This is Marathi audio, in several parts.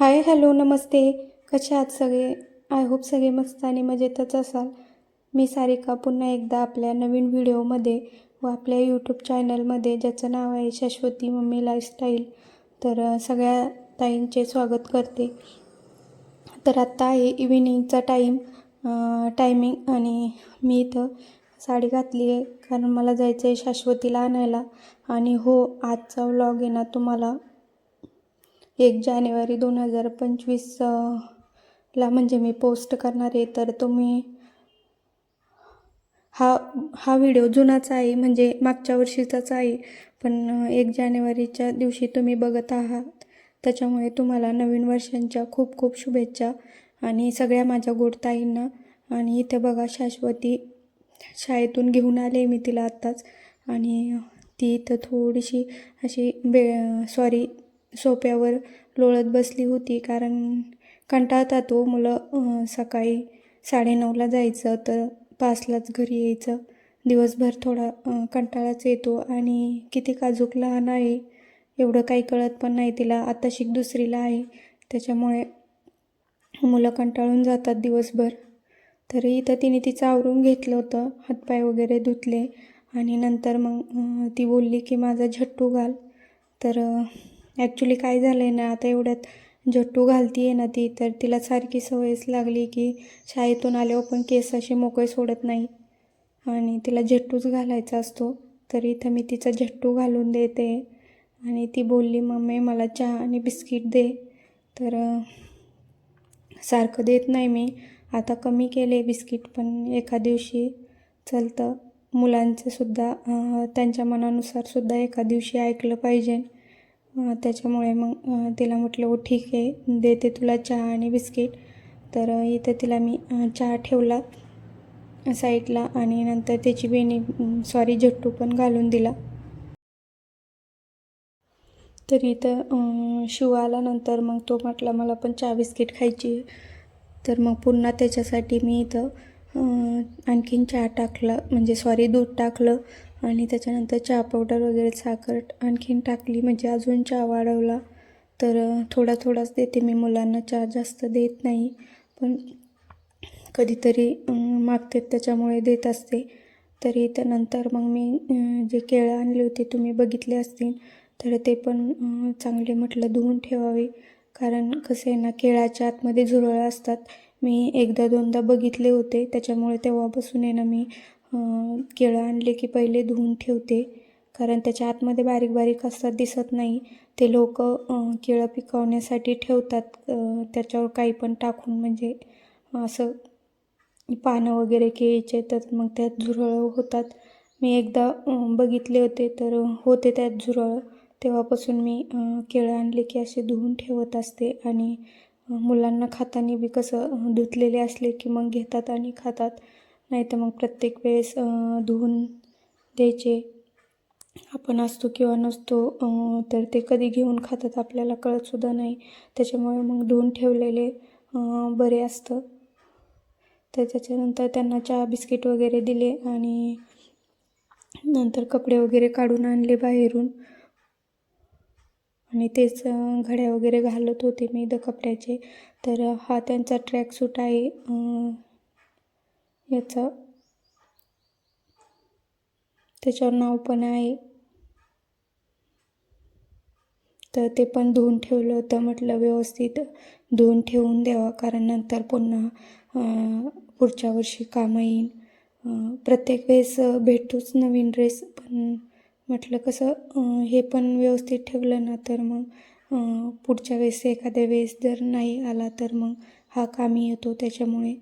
हाय हॅलो नमस्ते. कसे आहात सगळे? आय होप सगळे मस्त आणि मजेतच असाल. मी सारिका पुन्हा एकदा आपल्या नवीन व्हिडिओमध्ये व आपल्या यूट्यूब चॅनलमध्ये ज्याचं नाव आहे शाश्वती मम्मी लाईफस्टाईल तर सगळ्या ताईंचे स्वागत करते. तर आत्ता आहे इव्हिनिंगचा टाईम टायमिंग आणि मी इथं साडी घातली आहे कारण मला जायचं आहे शाश्वतीला आणायला. आणि हो आजचा व्लॉग आहे ना तुम्हाला एक जानेवारी दोन हजार पंचवीस ला म्हणजे मी पोस्ट करणार आहे. तर तुम्ही हा हा व्हिडिओ जुनाच आहे म्हणजे मागच्या वर्षीचाच आहे. पण एक जानेवारीच्या दिवशी तुम्ही बघत आहात. त्याच्यामुळे तुम्हाला नवीन वर्षांच्या खूप खूप शुभेच्छा आणि सगळ्या माझ्या गोडताईंना आणि इथे बघा शाश्वती शाळेतून घेऊन आले मी तिला आत्ताच. आणि ती इथं थोडीशी अशी बे सॉरी सोप्यावर लोळत बसली होती. कारण कंटाळता तो मुलं सकाळी साडेनऊला जायचं तर पाचलाच घरी यायचं. दिवसभर थोडा कंटाळाच येतो आणि किती काजूक लहान आहे एवढं काही कळत पण नाही तिला. आता शिक दुसरीला आहे. त्याच्यामुळे मुलं कंटाळून जातात दिवसभर. तरी इथं तिने तिचं आवरून घेतलं होतं. हातपाय वगैरे धुतले आणि नंतर मग ती बोलली की माझा झट्टू घाल. तर ॲक्च्युली काय झालं आहे ना आता एवढ्यात झट्टू घालती आहे ना ती तर तिला सारखी सवयच लागली की शाळेतून आल्यावर पण केस असे मोकळे सोडत नाही. आणि तिला झट्टूच घालायचा असतो तर इथं मी तिचा झट्टू घालून देते. आणि ती बोलली मम्मी मला चहा आणि बिस्किट दे. तर सारखं देत नाही मी. आता कमी केले बिस्किट पण एका दिवशी चलतं. मुलांचं सुद्धा त्यांच्या मनानुसार सुद्धा एका दिवशी ऐकलं पाहिजे. त्याच्यामुळे मग तिला म्हटलं हो ठीक आहे देते तुला चहा आणि बिस्किट. तर इथं तिला मी चहा ठेवला साईडला आणि नंतर त्याची बेनी सॉरी झट्टू पण घालून दिला. तर इथं शिव आल्यानंतर मग तो म्हटला मला पण चहा बिस्किट खायची आहे. तर मग पुन्हा त्याच्यासाठी मी इथं आणखीन चहा टाकला म्हणजे सॉरी दूध टाकलं. आणि त्याच्यानंतर चहा पावडर वगैरे साखर आणखीन टाकली. म्हणजे अजून चहा वाढवला. तर थोडा थोडाच देते मी मुलांना. चहा जास्त देत नाही. पण कधीतरी मागते त्याच्यामुळे देत असते. तरी त्यानंतर मग मी जे केळं आणले होते तुम्ही बघितले असतील. तर ते पण चांगले म्हटलं धुवून ठेवावे. कारण कसं आहे ना केळाच्या आतमध्ये झुरळ असतात. मी एकदा दोनदा बघितले होते. त्याच्यामुळे तेव्हापासून आहे ना मी केळं आणले की पहिले धुवून ठेवते. कारण त्याच्या आतमध्ये बारीक बारीक असतात दिसत नाही. ते लोक केळं पिकवण्यासाठी ठेवतात. त्याच्यावर काही पण टाकून म्हणजे असं पानं वगैरे केळीचे तर मग त्यात झुरळं होतात. मी एकदा बघितले होते तर होते त्यात झुरळं. तेव्हापासून मी केळं आणले की असे धुवून ठेवत असते आणि मुलांना खाताना बी कसं धुतलेले असले की मग घेतात आणि खातात. नाही तर मग प्रत्येक वेळेस धुवून द्यायचे. आपण असतो किंवा नसतो तर ते कधी घेऊन खातात आपल्याला कळतसुद्धा नाही. त्याच्यामुळे मग धुवून ठेवलेले बरे असतं. तर त्याच्यानंतर त्यांना चहा बिस्किट वगैरे दिले आणि नंतर कपडे वगैरे काढून आणले बाहेरून. आणि तेच घड्या वगैरे घालत होते मी द कपड्याचे. तर हा त्यांचा ट्रॅक सूट आहे याचा त्याच्यावर नाव पण आहे. तर ते पण धुवून ठेवलं होतं म्हटलं व्यवस्थित धुवून ठेवून द्यावा कारण नंतर पुन्हा पुढच्या वर्षी कामं येईन. प्रत्येक वेळेस भेटतोच नवीन ड्रेस पण म्हटलं कसं हे पण व्यवस्थित ठेवलं ना तर मग पुढच्या वेळेस एखाद्या वेळेस जर नाही आला तर मग हा कामी येतो त्याच्यामुळे.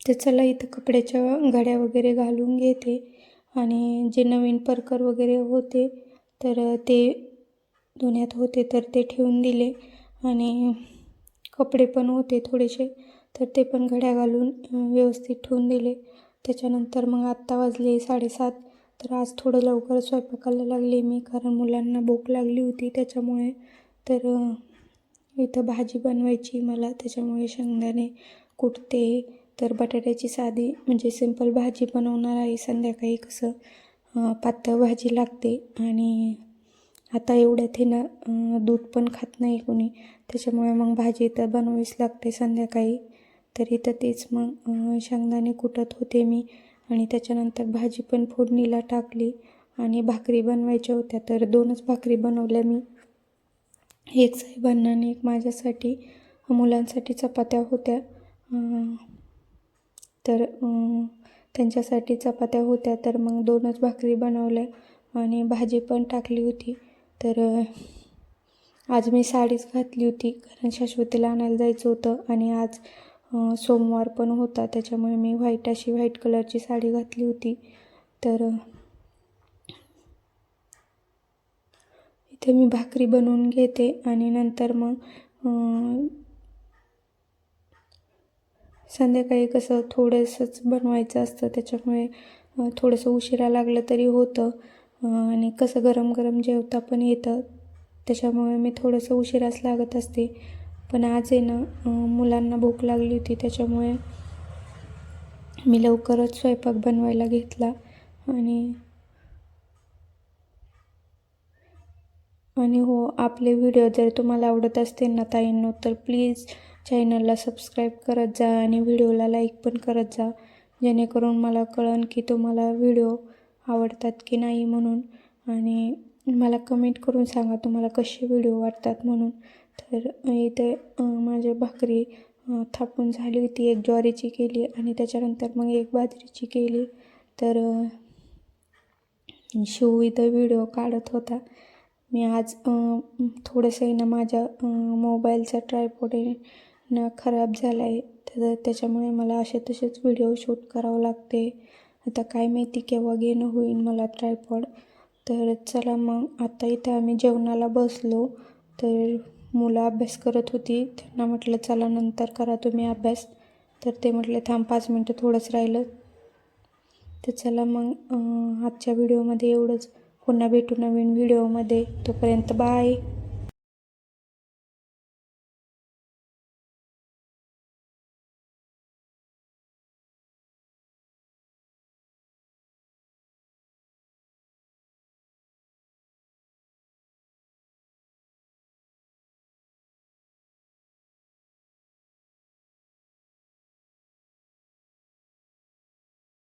तर चला इथं कपड्याच्या घड्या वगैरे घालून घेते. आणि जे नवीन परकर वगैरे होते तर ते धुण्यात होते तर ते ठेवून दिले. आणि कपडे पण होते थोडेसे तर ते पण घड्या घालून व्यवस्थित ठेवून दिले. त्याच्यानंतर मग आत्ता वाजले साडेसात. तर आज थोडं लवकर स्वयंपाकाला लागले मी कारण मुलांना भूक लागली होती त्याच्यामुळे. तर इथं भाजी बनवायची मला त्याच्यामुळे शेंगदाणे कुटते तर बटाट्याची साधी म्हणजे सिंपल भाजी बनवणार आहे संध्याकाळी कसं पातळ भाजी लागते. आणि आता एवढ्यात हे ना दूध पण खात नाही कोणी. त्याच्यामुळे मग भाजी तर बनवावीच लागते संध्याकाळी. तर इथं तेच मग शेंगदाणे कुटत होते मी. आणि त्याच्यानंतर भाजी पण फोडणीला टाकली. आणि भाकरी बनवायच्या होत्या तर दोनच भाकरी बनवल्या मी. एक साहेबांना आणि एक माझ्यासाठी मुलांसाठी चपात्या होत्या. तर त्यांच्यासाठी चपात्या होत्या तर मग दोनच भाकरी बनवल्या आणि भाजी पण टाकली होती. तर आज मी साडीच घातली होती कारण शाश्वतीला आणायला जायचं होतं आणि आज सोमवार पण होता त्याच्यामुळे मी व्हाईट अशी व्हाईट कलरची साडी घातली होती. तर इथे मी भाकरी बनवून घेते आणि नंतर मग संध्याकाळी कसं थोडंसंच बनवायचं असतं त्याच्यामुळे थोडंसं उशिरा लागलं तरी होतं. आणि कसं गरम गरम जेवता पण येतं. त्याच्यामुळे मी थोडंसं उशिराच लागत असते. पण आज आहे ना मुलांना भूक लागली होती त्याच्यामुळे मी लवकरच स्वयंपाक बनवायला घेतला. आणि आणि हो आपले व्हिडिओ जर तुम्हाला आवडत असतील ना ताईंनो तर प्लीज चॅनलला सबस्क्राईब करत जा आणि व्हिडिओला लाईक पण करत जा. जेणेकरून मला कळन की तुम्हाला व्हिडिओ आवडतात की नाही म्हणून. आणि मला कमेंट करून सांगा तुम्हाला कसे व्हिडिओ वाटतात म्हणून. तर इथे माझी भाकरी थापून झाली होती. एक ज्वारीची केली आणि त्याच्यानंतर मग एक बाजरीची केली. तर शिव इथं व्हिडिओ काढत होता. मी आज थोडंसं ना माझ्या मोबाईलचा ट्रायपॉड ना खराब झाला आहे तर त्याच्यामुळे मला असे तसेच व्हिडिओ शूट करावं लागते. आता काय माहिती केव्हा घेणं होईल मला ट्रायपॉड तर चला मग आता इथं आम्ही जेवणाला बसलो. तर मुलं अभ्यास करत होती त्यांना म्हटलं चला नंतर करा तुम्ही अभ्यास. तर ते म्हटले थांब पाच मिनटं थोडंच राहिलं. तर चला मग आजच्या व्हिडिओमध्ये एवढंच. पुन्हा भेटू नवीन व्हिडिओमध्ये तोपर्यंत बाय